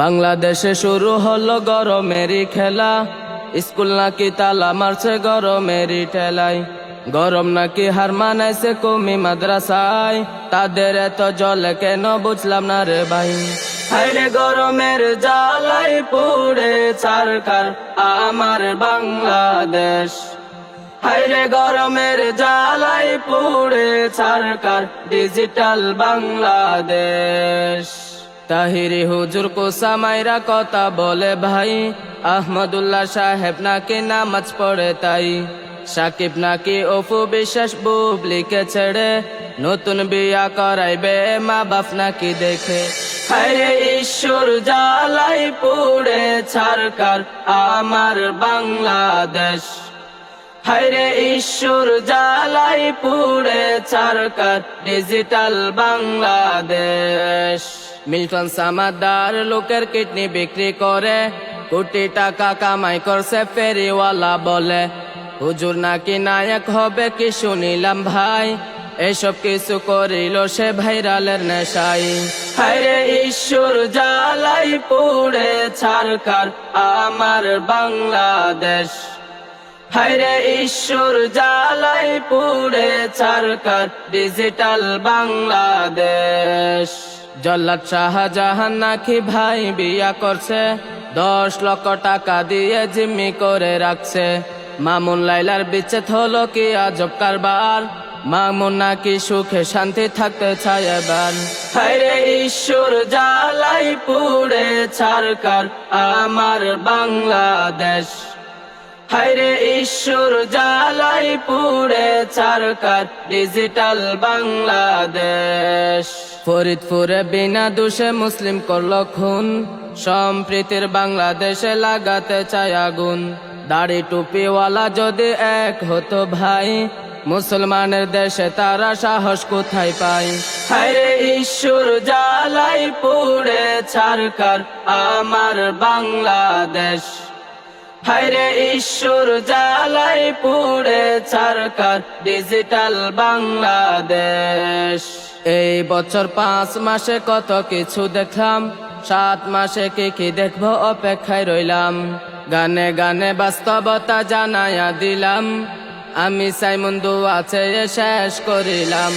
বাংলাদেশে শুরু হলো গরমেরই খেলা। স্কুল নাকি তালা মারছে গরমেরই ঠেলাই গরম নাকি হার মানাইছে কমি মাদ্রাসায়। তাদের এত জলে কেন বুঝলাম না রে ভাই। হাইরে গরমের জ্বালাই পুড়ে চারকার আমার বাংলাদেশ। হাইরে গরমের জ্বালাই পুড়ে চারকার ডিজিটাল বাংলাদেশ। তাহিরি হুজুর কো সামাইরা কথা বলে ভাই। আহমদুল্লাহ সাহেব নাকি নামাজ পড়ে তাই। সাকিব নাকি অপু বিশ্বাস বুব লিখে ছেড়ে। নতুন বিয়া করাইবে মা বাপ নাকি দেখে। হায়রে ঈশ্বর জ্বালাই পুড়ে ছাড়কার আমার বাংলাদেশ। হায়রে ঈশ্বর জ্বালাই পুড়ে চারকার ডিজিটাল বাংলাদেশ। মিল্টন সামাদার লোকের কিডনি বিক্রি করে কোটি টাকা কামাই করছে, ফেরিওয়ালা বলে। হুজুর নাকি নায়ক হবে কি শুনিলাম ভাই? এসব কিছু করিল সে ভাইরালের নেশাই। হায়রে ঈশ্বর, জ্বালাই পুড়ে ছাড়কার আমার বাংলাদেশ। হায়রে ঈশ্বর, জ্বালাই পুড়ে চারকার ডিজিটাল বাংলাদেশ। জল্লাদ শাহজাহান নাকি ভাই বিয়া করছে, দশ লক্ষ টাকা দিয়ে জিম্মি করে রাখছে। মামুন লাইলার বিচ্ছেদ হলো কি আজব কারবার? মামুন নাকি সুখে শান্তি থাকতে চায় এবার? হায়রে ঈশ্বর, জ্বালাই পুড়ে ছাড়কার আমার বাংলাদেশ। হায়রে ঈশ্বর জ্বালাই পুড়ে চারকার ডিজিটাল বাংলাদেশ। ফরিদপুরে বিনা দোষে মুসলিম করল খুন, সম্প্রীতির বাংলাদেশে লাগাতে চায় আগুন। দাড়ি টুপিওয়ালা যদি এক হতো ভাই, মুসলমানের দেশে তারা সাহস কোথায় পায়? হায়রে ঈশ্বর জ্বালাই পুড়ে ছাড়কার আমার বাংলাদেশ। হায়রে ঈশ্বর জ্বালাই পুড়ে চারকার ডিজিটাল বাংলাদেশ। এই বছর পাঁচ মাসে কত কিছু দেখলাম, সাত মাসে কি কি দেখব অপেক্ষায় রইলাম। গানে গানে বাস্তবতা জানায়া দিলাম, আমি সাইমন আছে শেষ করিলাম।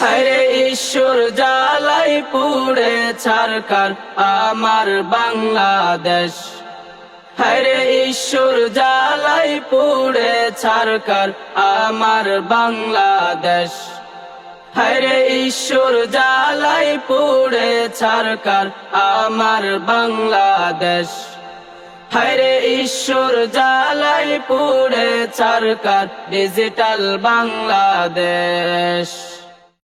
হায়রে ঈশ্বর জ্বালাই পুড়ে ছাড়কার আমার বাংলাদেশ। হরে ঈশ্বর জ্বালাই পুড়ে ছাড়কার আমার বাংলাদেশ। হরে ঈশ্বর জ্বালাই পুড়ে ছাড়কার আমার বাংলাদেশ। হরে ঈশ্বর জ্বালাই পুড়ে ছাড়কার ডিজিটাল বাংলাদেশ।